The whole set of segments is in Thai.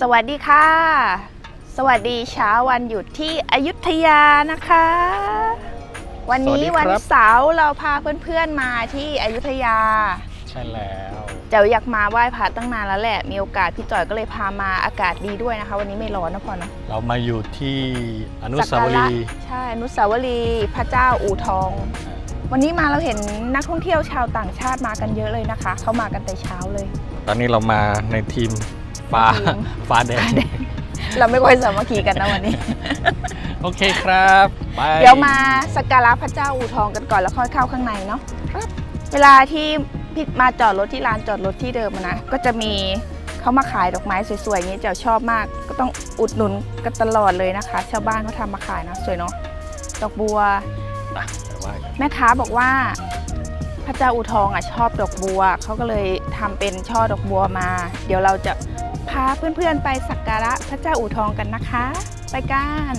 สวัสดีค่ะ สวัสดีเช้าวันหยุดที่อยุธยานะคะ วันนี้สวัสดีครับวันเสาร์เราพาเพื่อนๆมาที่อยุธยา ใช่แล้วเจ๋วอยากมาไหว้พระตั้งนานแล้วแหละ มีโอกาสพี่จอยก็เลยพามาอากาศดีด้วยนะคะ วันนี้ไม่ร้อนนะพอเนอะเรามาอยู่ที่อนุสักสาวการะรีย์ใช่อนุสาวรีย์พระเจ้าอู่ทอง วันนี้มาเราเห็นนักท่องเที่ยวชาวต่างชาติมากันเยอะเลยนะคะ เขามากันแต่เช้าเลย ตอนนี้เรามาในทีม ฟ้าทีมฟ้าแดง เราไม่ค่อยสามัคคีกันนะวันนี้ โอเคครับไปเดี๋ยวมาสักการะพระเจ้าอู่ทองกันก่อนแล้วค่อยเข้าข้างในเนาะเวลาที่พี่มาจอดรถที่ลานจอดรถที่เดิมอะนะก็จะมีเขามาขายดอกไม้สวยๆอย่างนี้เจ๋วชอบมาก ก็ต้องอุดหนุนกันตลอดเลยนะคะ ชาวบ้านเขาทำมาขายนะสวยเนาะดอกบัวไปไปไหว้กันแม่ค้าบอกว่าพระเจ้าอู่ทองอะชอบดอกบัวเขาก็เลยทำเป็นช่อดอกบัวมา เดี๋ยวเราจะ พาเพื่อนๆไปสักการะพระเจ้าอู่ทองกันนะคะ ไปกัน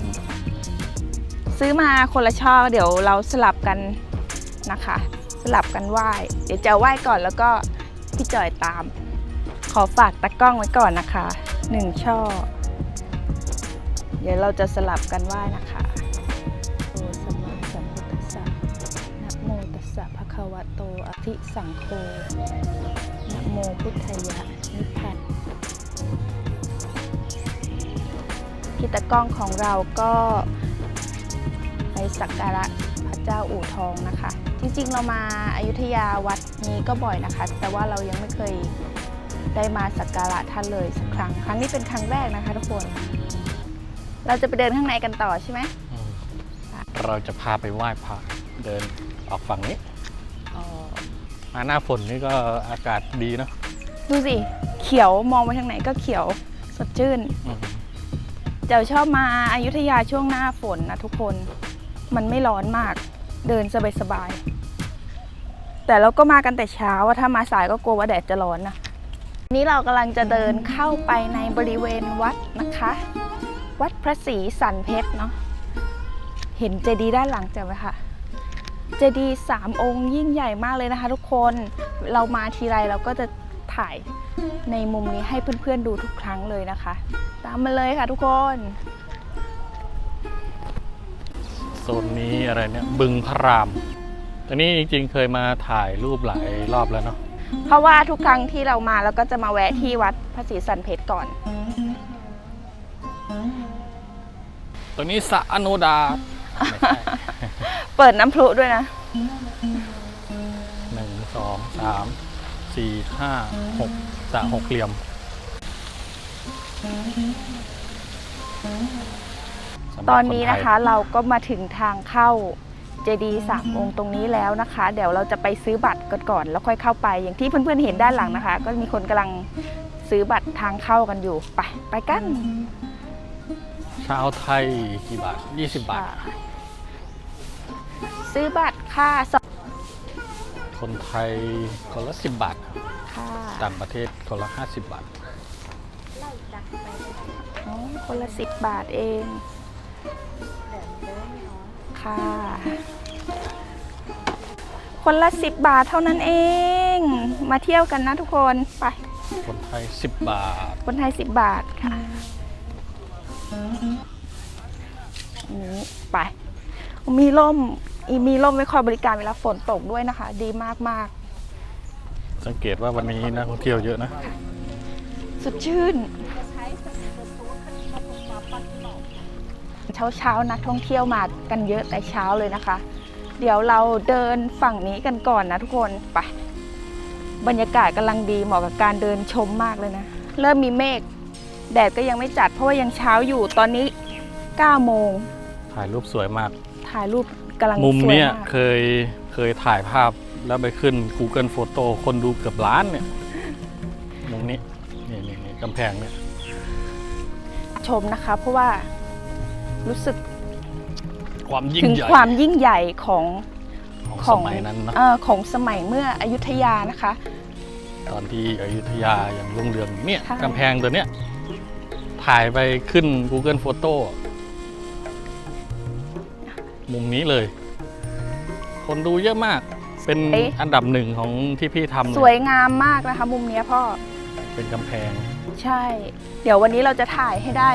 ซื้อมาคนละช่อเดี๋ยวเราสลับกันนะคะ สลับกันไหว้ เดี๋ยวจะไหว้ก่อนแล้วก็พี่จอยตาม ขอฝากตะกล้องไว้ก่อนนะคะหนึ่งช่อ เดี๋ยวเราจะสลับกันไหว้นะคะโอสมมาสัมพุทธัสสะนะโมตัสสะภะคะวะโตอะธิสังโฆนะโมพุทธยะนิพพัน พี่ตะกล้องของเราก็ไปสักการะพระเจ้าอู่ทองนะคะ จริงๆเรามาอายุทยาวัดนี้ก็บ่อยนะคะ แต่ว่าเรายังไม่เคยได้มาสักการะท่านเลยสักครั้ง ครั้งนี้เป็นครั้งแรกนะคะทุกคน เราจะไปเดินข้างในกันต่อใช่ไหมอืมเราจะพาไปไหว้พระเดินออกฝั่งนี้มาหน้าฝนนี่ก็อากาศดีเนาะดูสิ เขียวมองไปทางไหนก็เขียวสดชื่นอืม เจ้าชอบมาอายุทยาช่วงหน้าฝนนะทุกคน มันไม่ร้อนมาก เดินสบายๆแต่เราก็มากันแต่เช้าอะถ้ามาสายก็กลัวว่าแดดจะร้อนนะ นี่เรากำลังจะเดินเข้าไปในบริเวณวัดนะคะ วัดพระศรีสันเพชรเนาะ เห็นเจดีย์ด้านหลังจะไหมคะเจดีย์สามองค์ยิ่งใหญ่มากเลยนะคะ ทุกคน เรามาทีไรเราก็จะ ถ่ายในมุมนี้ให้เพื่อนๆดูทุกครั้งเลยนะคะ ตามมาเลยค่ะทุกคนโซนนี้อะไรเนี่ยบึงพระรามตอนนี้จริงๆเคยมาถ่ายรูปหลายรอบแล้วเนาะเพราะว่าทุกครั้งที่เรามาเราก็จะมาแวะที่วัดพระศรีสันเพชรก่อน ตรงนี้สระอโนดาไม่ใช่เปิดน้ำพลุด้วยนะหนึ่งสองสาม สี่ห้าหกสระหกเหลี่ยมสำหรับตอนนี้นะคะไทยเราก็มาถึงทางเข้าเจดีย์สามองค์ตรงนี้แล้วนะคะ เดี๋ยวเราจะไปซื้อบัตรกันก่อนแล้วค่อยเข้าไป อย่างที่เพื่อนๆเห็นด้านหลังนะคะ ก็มีคนกำลังซื้อบัตรทางเข้ากันอยู่ไปไปกันชาวไทยกี่บาท 20 บาท ซื้อบัตรค่าสอง คนไทยคนละ10บาทครับค่ะต่างประเทศคนละ50บาท อ๋อคนละสิบบาทเองค่ะ คนละสิบบาทเท่านั้นเอง มาเที่ยวกันนะทุกคนไป คนไทย10บาท คนไทย 10 บาทค่ะอันนี้ไป มีร่มอี มีร่มไว้คอยบริการเวลาฝนตกด้วยนะคะ ดีมากมากสังเกตว่าวันนี้นักท่องเที่ยวเยอะนะๆสดชื่น เช้าเช้าๆนักท่องเที่ยวมากันเยอะแต่เช้าเลยนะคะ เดี๋ยวเราเดินฝั่งนี้กันก่อนนะทุกคนไปบรรยากาศกำลังดีเหมาะกับการเดินชมมากเลยนะ เริ่มมีเมฆแดดก็ยังไม่จัดเพราะว่ายังเช้าอยู่ตอนนี้9โมงถ่ายรูปสวยมาก ถ่ายรูป กำลังมุมสวยเนี้ยมากเคยเคยถ่ายภาพแล้วไปขึ้น Google Photo คนดูเกือบล้านเนี่ยมุมนี้นี่นี่นี่กำแพงเนี่ยชมนะคะ เพราะว่ารู้สึกความยิ่ถึงงใหญ่ความยิ่งใหญ่ของของขสองมัยนั้นเนอะเออของสมัยเมื่ออยุธยานะคะ ตอนที่อยุธยายังรุ่งเรืองเนี่ยใช่ กำแพงตัวเนี้ยถ่ายไปขึ้น Google Photo มุมนี้เลย คนดูเยอะมาก เป็นอันดับหนึ่งของที่พี่ทำเลสวยงามมากนะคะ มุมเนี้ยพ่อ เป็นกำแพงใช่ เดี๋ยววันนี้เราจะถ่ายให้ได้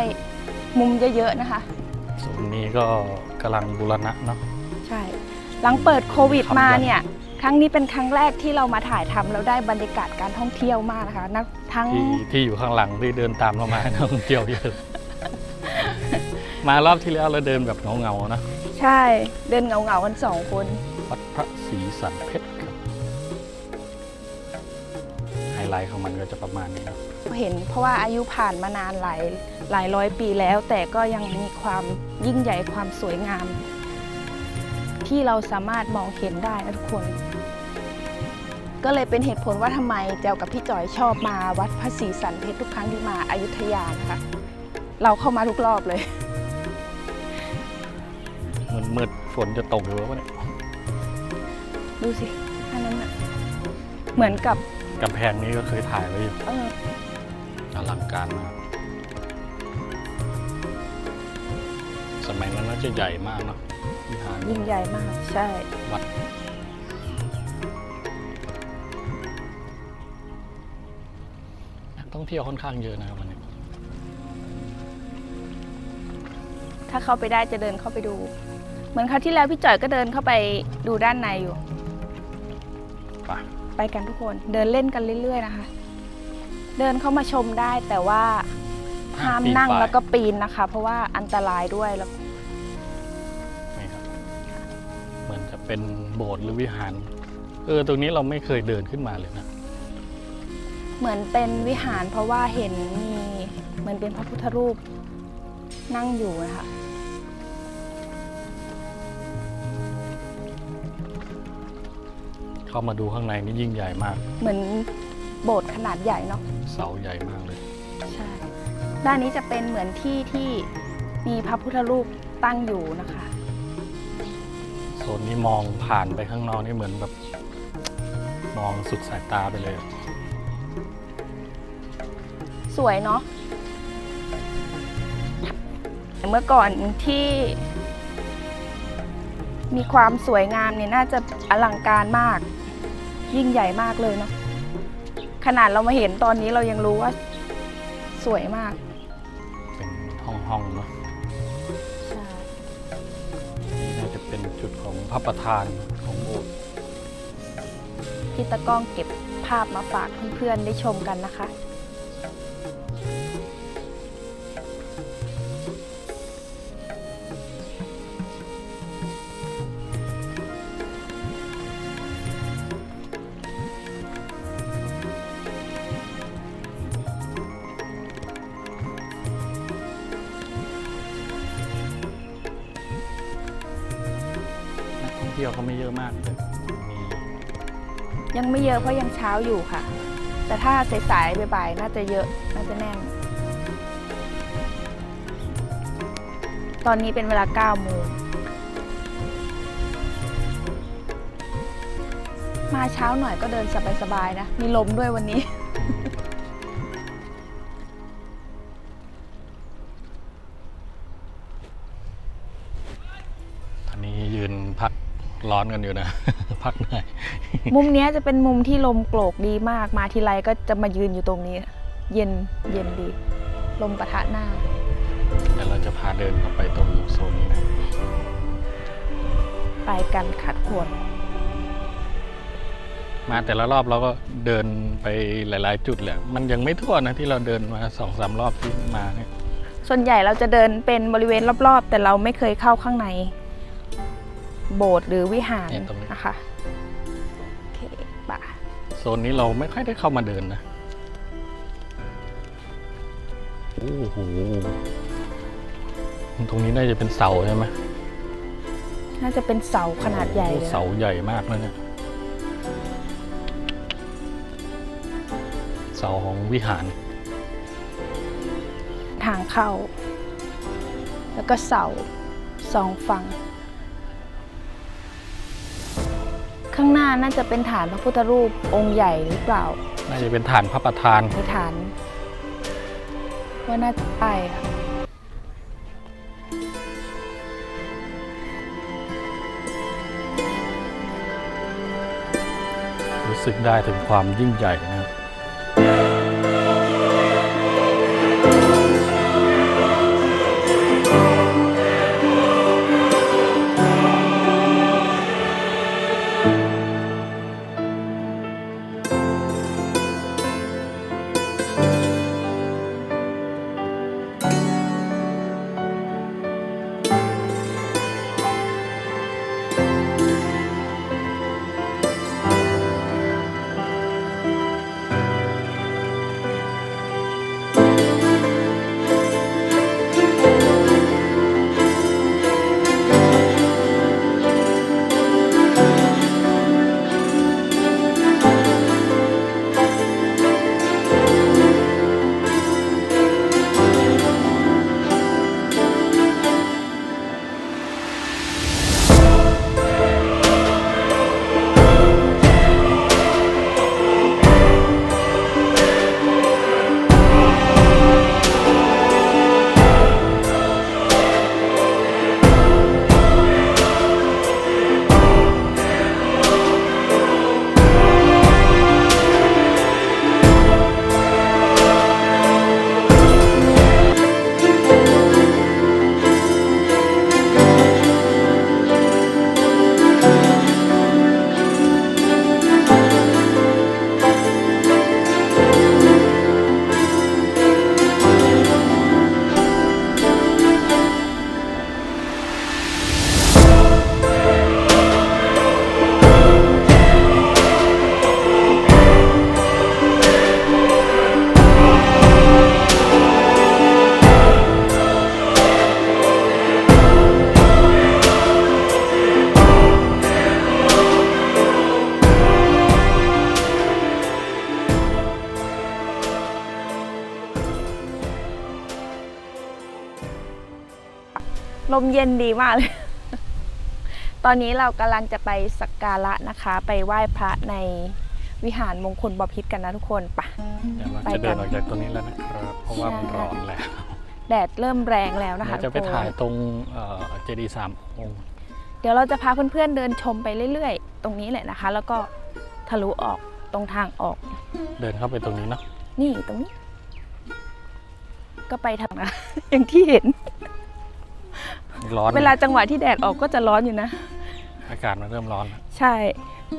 มุมเยอะๆนะคะ ส่วนนี้ก็กำลังบูรณะเนาะ ใช่ หลังเปิดโควิดครับ มาเนี่ย ครั้งนี้เป็นครั้งแรกที่เรามาถ่ายทำแล้วได้บรรยากาศการท่องเที่ยวมากนะคะนักทั้ง ที่ที่อยู่ข้างหลังที่เดินตามเรามา นักท่องเที่ยวเยอะ มารอบที่แล้วเราเดินแบบเงาๆนะ ใช่เดินเหงาๆกันสองคน วัดพระศรีสันเพชรครับไฮไลท์ของมันก็จะประมาณนี้เนอะเห็นเพราะว่าอายุผ่านมานานหลายหลายร้อยปีแล้ว แต่ก็ยังมีความยิ่งใหญ่ความสวยงาม ที่เราสามารถมองเห็นได้นะทุกคน ก็เลยเป็นเหตุผลว่าทำไมแจวกับพี่จอยชอบมาวัดพระศรีสันเพชรทุกครั้งที่มาอายุทยานะคะเราเข้ามาทุกรอบเลย มืดมืดๆฝนจะตกอยู่แล้ววะเนี่ยดูสิอันนั้นน่ะเหมือนกับกำแพงนี้ก็เคยถ่ายไว้อยู่เอออลังการมาก สมัยนั้นน่าจะใหญ่มากเนาะวิหารยิ่งใหญ่มาก ใช่ วัดนักท่องเที่ยวค่อนข้างเยอะนะครับวันนี้ ถ้าเข้าไปได้จะเดินเข้าไปดู เหมือนคราวที่แล้วพี่จอยก็เดินเข้าไปดูด้านในอยู่ ไป ไปกันทุกคนเดินเล่นกันเรื่อย ๆ นะคะ เดินเข้ามาชมได้แต่ว่าห้ามนั่งแล้วก็ปีนนะคะ เพราะว่าอันตรายด้วยแล้วนี่ครับเหมือนจะเป็นโบสถ์หรือวิหาร เออ ตรงนี้เราไม่เคยเดินขึ้นมาเลยนะ เหมือนเป็นวิหารเพราะว่าเห็นมีเหมือนเป็นพระพุทธรูปนั่งอยู่นะคะ เข้ามาดูข้างในนี่ยิ่งใหญ่มาก เหมือนโบสถ์ขนาดใหญ่เนาะเสาใหญ่มากเลย ใช่ด้านนี้จะเป็นเหมือนที่ที่มีพระพุทธรูปตั้งอยู่นะคะโซนนี้มองผ่านไปข้างนอกนี่เหมือนแบบ มองสุดสายตาไปเลย สวยเนาะเมื่อก่อนที่ มีความสวยงามเนี่ยน่าจะอลังการมาก ยิ่งใหญ่มากเลยเนาะขนาดเรามาเห็นตอนนี้เรายังรู้ว่า สวยมาก เป็นห้องห้องๆเนาะใช่นี่น่าจะเป็นจุดของพระประธานของโบสถ์พี่ตะกล้องเก็บภาพมาฝากเพื่อนๆได้ชมกันนะคะ เที่ยวก็ไม่เยอะมากเลยมียังไม่เยอะเพราะยังเช้าอยู่ค่ะ แต่ถ้าสายๆบ่ายๆน่าจะเยอะน่าจะแน่น ตอนนี้เป็นเวลา9โมงมาเช้าหน่อยก็เดินสบายๆนะ มีลมด้วยวันนี้ ร้อนกันอยู่นะ พักเหนื่อยมุมเนี้ยจะเป็นมุมที่ลมโกรกดีมากมาทีไรก็จะมายืนอยู่ตรงนี้ เย็นเย็นดี ลมปะทะหน้าเดี๋ยวเราจะพาเดินเข้าไปตรงโซนนี้นะไปกันขัดขวนมาแต่ละรอบเราก็เดินไปหลาย ๆ จุดแหละมันยังไม่ทั่วนะที่เราเดินมาสองสามรอบที่มาเนี่ยส่วนใหญ่เราจะเดินเป็นบริเวณรอบๆ แต่เราไม่เคยเข้าข้างใน โบสถ์หรือวิหารนะคะโอเคป่ะโซนนี้เราไม่ค่อยได้เข้ามาเดินนะ โอ้โห ตรงนี้น่าจะเป็นเสาใช่ไหมน่าจะเป็นเสาขนาดใหญ่โอ้เลยเสาใหญ่มากเลยเนี่ย เสาของวิหาร ทางเข้า แล้วก็เสาสองฝั่ง ข้างหน้าน่าจะเป็นฐานพระพุทธรูปองค์ใหญ่หรือเปล่าน่าจะเป็นฐานพระประธานในฐาน ว่าน่าจะใช่ค่ะรู้สึกได้ถึงความยิ่งใหญ่นะ ลมเย็นดีมากเลย ตอนนี้เรากำลังจะไปสักการะนะคะ ไปไหว้พระในวิหารมงคลบพิตรกันนะทุกคนไปะเดี๋ยวเราไปจะกันเดินออกจากตรงนี้แล้วนะครับ เพราะว่าใช่มันร้อนแล้ว แดดเริ่มแรงแล้วนะคะเดี๋ยวจะไปทุกคนถ่ายตรงเจดีสามองค์เดี๋ยวเราจะพาเพื่อนๆเดินชมไปเรื่อยๆ ตรงนี้แหละนะคะ แล้วก็ทะลุออกตรงทางออก เดินเข้าไปตรงนี้เนาะนี่ตรงนี้ ก็ไปทางนะอย่างที่เห็น ร้อนเวลาจังหวะที่แดดออกก็จะร้อนอยู่นะ อากาศมันเริ่มร้อนแล้วใช่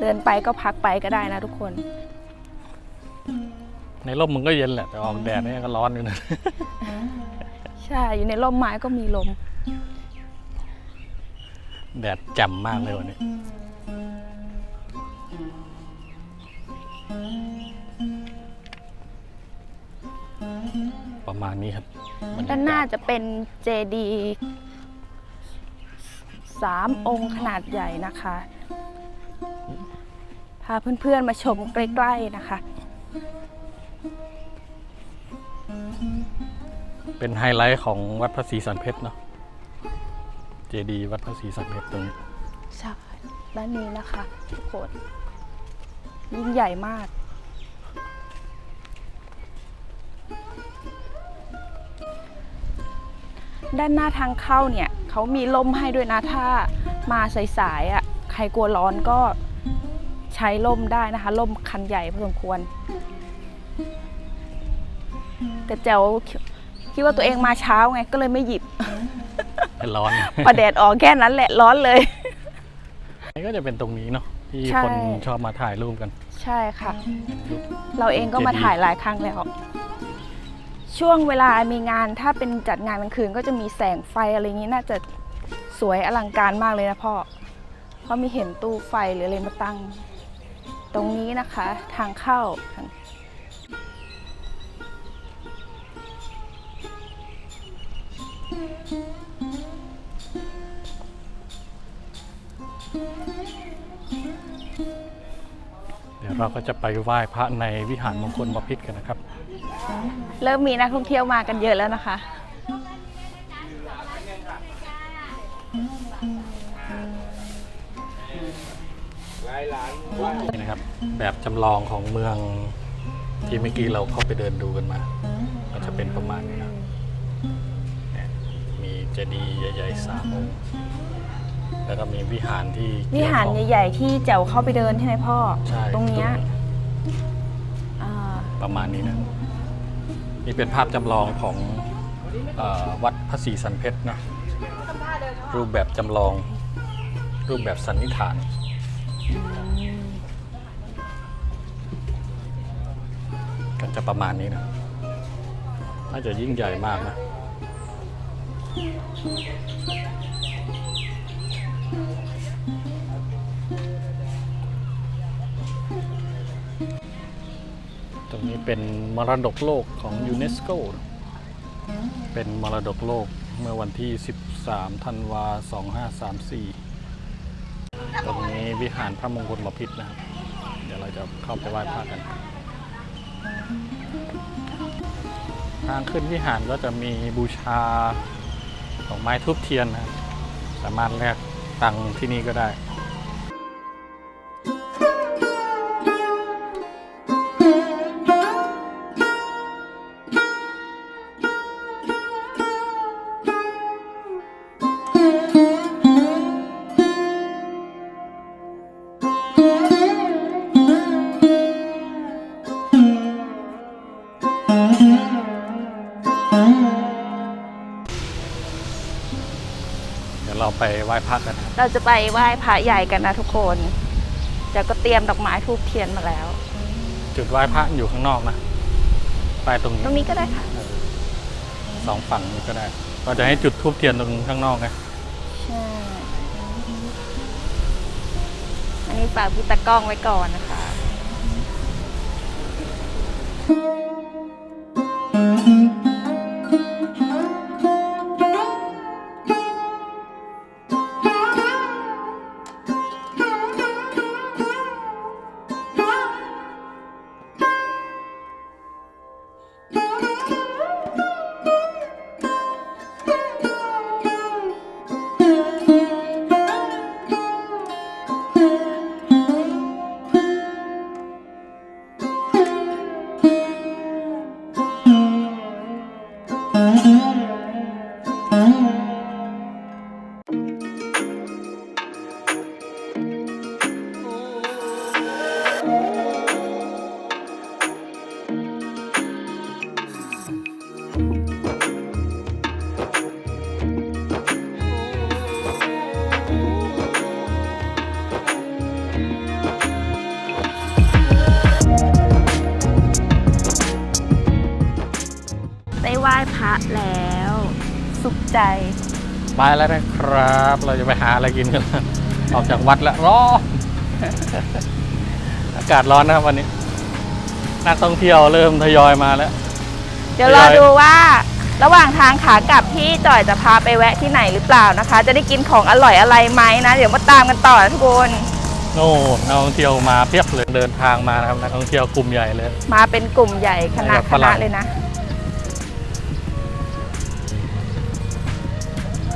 เดินไปก็พักไปก็ได้นะทุกคน ในร่มมันก็เย็นแหละ แต่ออกแดดเนี่ยก็ร้อนอยู่นะ ใช่ อยู่ในร่มไม้ก็มีลม แดดแจ่มมากเลยวันนี้ ประมาณนี้ครับบรรยกศ ด้านหน้าจะเป็นเจดีย์ สามองค์ขนาดใหญ่นะคะ พาเพื่อนๆมาชมใกล้ๆนะคะ เป็นไฮไลท์ของวัดพระศรีสันเพชรเนาะเจดีย์วัดพระศรีสันเพชรตรงนี้ใช่ด้านนี้นะคะทุกคนยิ่งใหญ่มาก ด้านหน้าทางเข้าเนี่ยเขามีล่มให้ด้วยนะถ้ามาสายๆอะใครกลัวร้อนก็ใช้ล่มได้นะคะล่มคันใหญ่พอสมควร แต่แจวคิดว่าตัวเองมาเช้าไงก็เลยไม่หยิบร้อนพอแดดออกแค่นั้นแหละร้อนเลยนี่ก็จะเป็นตรงนี้เนาะที่ใช่คนชอบมาถ่ายรูปกัน ใช่ค่ะเป็นรูปเราเองก็มาเจดีย์ถ่ายหลายครั้งแล้ว ช่วงเวลามีงานถ้าเป็นจัดงานกลางคืนก็จะมีแสงไฟอะไรอย่างนี้น่าจะสวยอลังการมากเลยนะพ่อ เพราะมีเห็นตู้ไฟหรืออะไรมาตั้ง ตรงนี้นะคะทางเข้า เดี๋ยวเราก็จะไปไหว้พระในวิหารมงคลบพิตรกันนะครับ เริ่มมีนักท่องเที่ยวมากันเยอะแล้วนะคะ นี่นะครับ แบบจำลองของเมืองที่เมื่อกี้เราเข้าไปเดินดูกันมา ก็จะเป็นประมาณนี้นะเนี่ยมีเจดีย์ใหญ่ๆสามองค์แล้วก็มีวิหารที่วิเกี่ยวหารข้อง ใหญ่ ๆ ที่แจ๋วเข้าไปเดินใช่ไหมพ่อ ใช่ตรงเนี้ยอ่าประมาณนี้นะ นี่เป็นภาพจำลองของออวัดพระศรีสันเพชรนะรูปแบบจำลอง รูปแบบสันนิษฐาน ก็จะประมาณนี้นะน่าจะยิ่งใหญ่มากนะ เป็นมรดกโลกของยูเนสโกเป็นมรดกโลกเมื่อวันที่ 13 ธันวา 2534 ตรงนี้วิหารพระมงคลบพิตรนะครับ เดี๋ยวเราจะเข้าไปไหว้พระกัน ทางขึ้นวิหารก็จะมีบูชาดอกไม้ทูบเทียนนะครับ สามารถแลกตังค์ที่นี่ก็ได้ ไปไหว้พระกันนะครับเราจะไปไหว้พระใหญ่กันนะทุกคนเดี๋ยวก็เตรียมดอกไม้ทูบเทียนมาแล้ว จุดไหว้พระอยู่ข้างนอกนะไปตรงนี้ตรงนี้ก็ได้ค่ะสองฝั่งนี้ก็ได้ก็จะให้จุดทูบเทียนตรงข้างนอกไงใช่อันนี้ฝากพี่ตากล้องไว้ก่อนนะคะ แล้ว สุขใจไปแล้วนะครับ เราจะไปหาอะไรกินกันออกจากวัดแล้วร้อนอากาศร้อนนะครับวันนี้ นักท่องเที่ยวเริ่มทยอยมาแล้ว เดี๋ยวรอดูว่า ระหว่างทางขากลับพี่จ่อยจะพาไปแวะที่ไหนหรือเปล่านะคะ จะได้กินของอร่อยอะไรไหมนะ เดี๋ยวมาตามกันต่อนะทุกคนโน่นักท่องเที่ยวมาเพียบเลยเดินทางมานะครับนักท่องเที่ยวกลุ่มใหญ่เลย มาเป็นกลุ่มใหญ่คณะแบบคฝรั่ณะงเลยนะ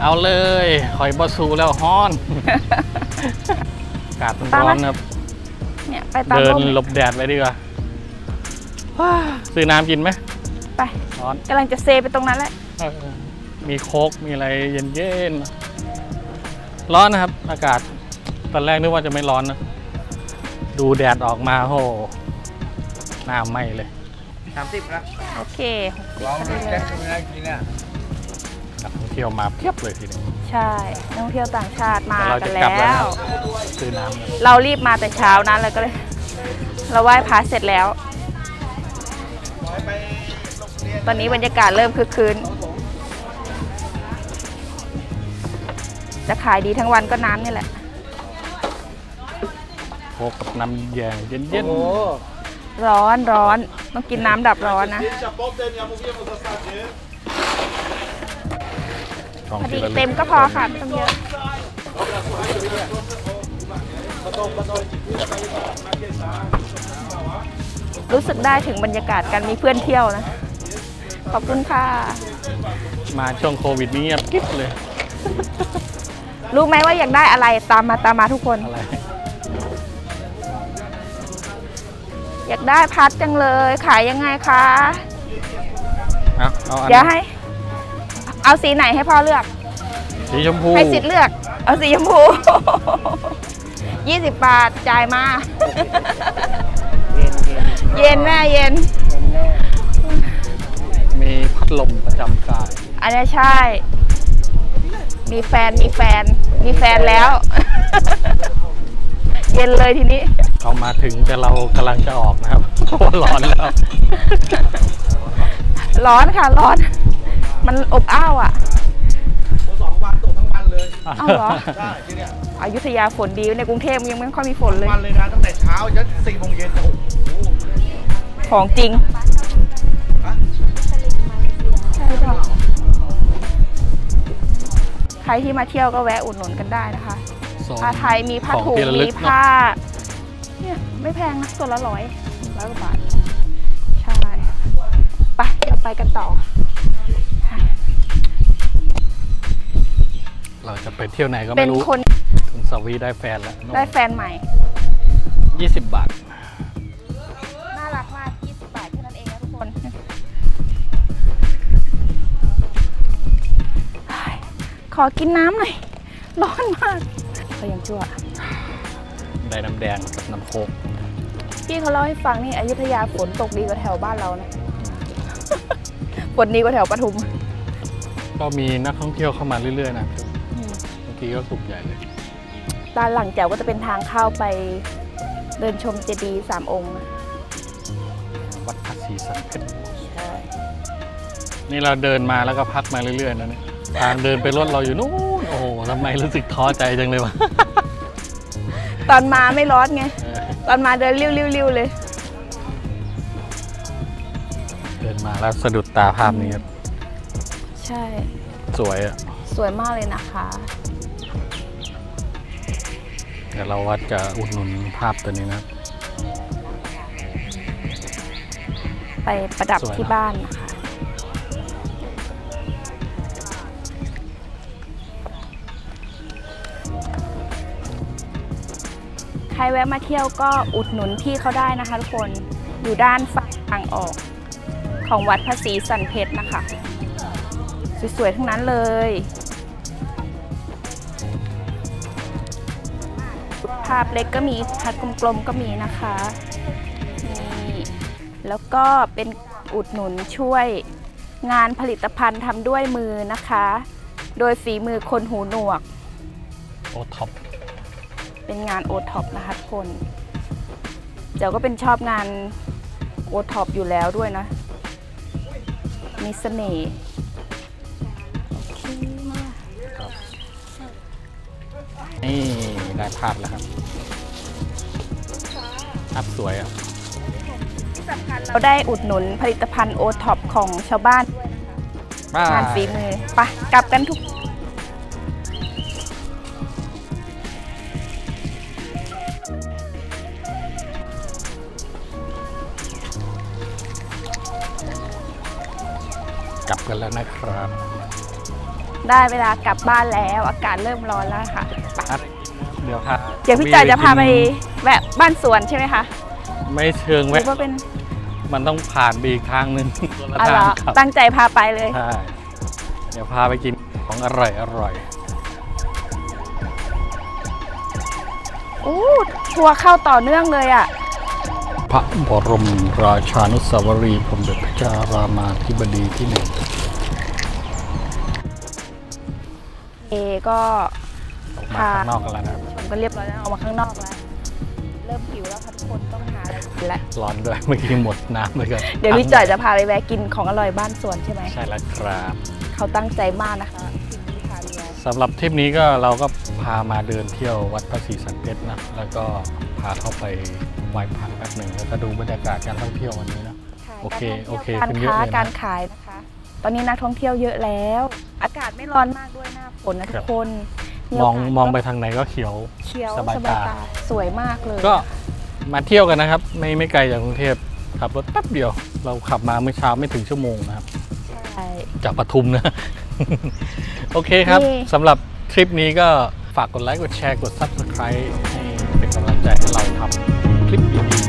เอาเลยหอยบอสูแล้วฮ้อนอากาศมันตามร้มาอนครับ เนี่ยไปตามเดินร่มหลบแดดไปดีกว่าว้าซื้อน้ำกินไหมไปร้อนกำลังจะเซไปตรงนั้นแหละเออมีโค้กมีอะไรเย็นๆร้อนนะครับ อากาศตอนแรกนึกว่าจะไม่ร้อนนะ ดูแดดออกมาโหหน้าไหม้เลยสามสิบครับโอเคลองดูแจ็คดูนะกินเนี่ยนักท่อง เที่ยวมาเพียบเลยทีนี้ ใช่นักท่องเที่ยวต่างชาติมาแต่เรากัจะนกลับแล้แล้ววนะซื้อน้ำกันเรารีบมาแต่เช้านะเราก็เลย เราไหว้พระเสร็จแล้ว ตอนนี้บรรยากาศเริ่มคึกคืนจะขายดีทั้งวันก็น้ำนี่แหละ โค้กกับน้ำแยงเย็นโอ้ร้อนร้อนต้องกินน้ำดับร้อนนะๆ ของพอที่ดีระลึกเต็มก็พอค่ะไม่ต้องเยอะรู้สึกได้ถึงบรรยากาศการมีเพื่อนเที่ยวนะ ขอบคุณค่ะ มาช่วงโควิดนี้เงียบกิ๊บเลย รู้ไหมว่าอยากได้อะไรตามมาตามมาทุกคน อะไร อยากได้พัดจังเลยขายยังไงคะ เอาเอาอันเดี๋ยวให้ เอาสีไหนให้พ่อเลือก สีชมพูให้สิทธิ์เลือก เอาสีชมพู 20 บาทจ่ายมา เย็นเย็นเย็นแม่เย็น เย็นแน่มีพัดลมประจำกายอันนี้ใช่ มีแฟน มีแฟน มีแฟนแล้ว เย็นเลยทีนี้เรามาถึงแต่เรากำลังจะออกนะครับเพราะว่าร้อนแล้ว ร้อนค่ะ ร้อน มันอบอ้าวอะสองวันตกทั้งวันเลยอ้าวเหรอใช่ที่เนี่ยอยุธยาฝนดีในกรุงเทพยังไม่ค่อยมีฝนเลยวันเลยนะตั้งแต่เช้าจนสี่โมงเย็นโอ้โหของจริงฮะใช่ป่ะใครที่มาเที่ยวก็แวะอุดหนุนกันได้นะคะผ้าไทยมีผ้าของถุงที่ระลึมีกเนอะผ้าเนี่ยไม่แพงนะตัวละร้อยร้อยกว่าบาทใช่ไปเดี๋ยวไปกันต่อ เราจะไปเที่ยวไหนก็เป็ไม่นรู้คนคุณสวีได้แฟนแล้วได้แฟนใหม่ ยี่สิบบาท น่ารักมาก20บาทแค่นั้นเองนะทุกคนขอกินน้ำหน่อย ร้อนมากเขายังชั่ว ได้น้ำแดงกับน้ำโคกพี่เขาเล่าให้ฟังนี่อยุธยาฝนตกดีกว่าแถวบ้านเรานะ ฝนดีกว่าแถวปทุม ก็มีนักท่องเที่ยวเข้ามาเรื่อยๆนะบางทีก็กลุ่มใหญ่เลย ด้านหลังแจ๋วก็จะเป็นทางเข้าไปเดินชมเจดีย์สามองค์นะวัดภาษีสันเพชรใช่นี่เราเดินมาแล้วก็พักมาเรื่อยๆนะเนี่ยทางเดินไปรถเราอยู่นู้นโอ้โหทำไมรู้สึกท้อใจจังเลยวะตอนมาไม่ร้อนไงเออตอนมาเดินริ้วๆๆเลย เดินมาแล้วสะดุดตาภาพนี้ครับใช่ สวยอะสวยมากเลยนะคะ เดี๋ยวเราว่าจะอุดหนุนภาพตัวนี้นะ ไปประดับสวยนะ ที่บ้านนะคะ ใครแวะมาเที่ยวก็อุดหนุนพี่เขาได้นะคะทุกคน อยู่ด้านฝั่งทางออก ของวัดพระศรีสันเพชรนะคะ สวยๆ ทั้งนั้นเลย ภาพเล็กก็มีพัดกลมๆ ก็มีนะคะนี่แล้วก็เป็นอุดหนุนช่วยงานผลิตภัณฑ์ทำด้วยมือนะคะ โดยฝีมือคนหูหนวก โอท็อป เป็นงานโอท็อปนะคะทุกคน เดี๋ยวก็เป็นชอบงานโอท็อปอยู่แล้วด้วยนะ มีเสน่ห์ นี่ได้ภาพแล้วครับ ภาพสวยอะเราได้อุดหนุนผลิตภัณฑ์โอท็อปของชาวบ้านงานฝีมือไปะกลับกันทุกกลับกันแล้วนะครับ ได้เวลากลับบ้านแล้ว อากาศเริ่มร้อนแล้วค่ะไปครับเดี๋ยวครับเดี๋ยวพี่จอยจะพาไปแวะบ้านสวนใช่ไหมคะไม่เชิงหรืแวะอว่าเป็นมันต้องผ่านไปอีกทางหนึ่งคนละอะไรทางครับตั้งใจพาไปเลย ใช่เดี๋ยวพาไปกินของอร่อยอร่อยอู้ทัวร์เข้าต่อเนื่องเลยอะ พระบรมราชานุสาวรีย์สมเด็จพระเจ้ารามาธิบดีที่หนึ่ง เอก็ออกมาข้างนอกกันแล้วนะครับชมกันเรียบร้อยแล้วออกมาข้างนอกแล้ว เริ่มหิวแล้วค่ะทุกคนต้องหาอะไรกินแล้วร้อนด้วยเมื่อกี้หมดน้ำเลยกันเดี๋ยวพี่จ่อยจะพาไปแวะกินของอร่อยบ้านสวนใช่ไหมใช่แล้วครับเขาตั้งใจมากนะคะพี่พาเรือสำหรับทริปนี้ก็เราก็พามาเดินเที่ยววัดพระศรีสันเพชรนะแล้วก็พาเข้าไปไหว้พระแป๊บหนึ่งแล้วก็ดูบรรยากาศการท่องเที่ยววันนี้นะ โอเคโอเคการขึ้นเยอะค้าเลยนะ การขายนะคะ ตอนนี้นักท่องเที่ยวเยอะแล้ว อากาศไม่ร้อนมากด้วยหน้าฝนนะทุกคนมองโกาสมองไปทางไหนก็เขียวเขียวสบายสบายตาตาสวยมากเลย ก็มาเที่ยวกันนะครับ ไม่ไม่ไกลจากกรุงเทพขับรถแป๊บเดียว เราขับมาเมื่อเช้าไม่ถึงชั่วโมงนะครับใช่จากปทุมนะ โอเคครับนี่สำหรับทริปนี้ก็ฝากกดไลค์กดแชร์กด Subscribe ให้เป็นกำลังใจให้เราทำคลิปดี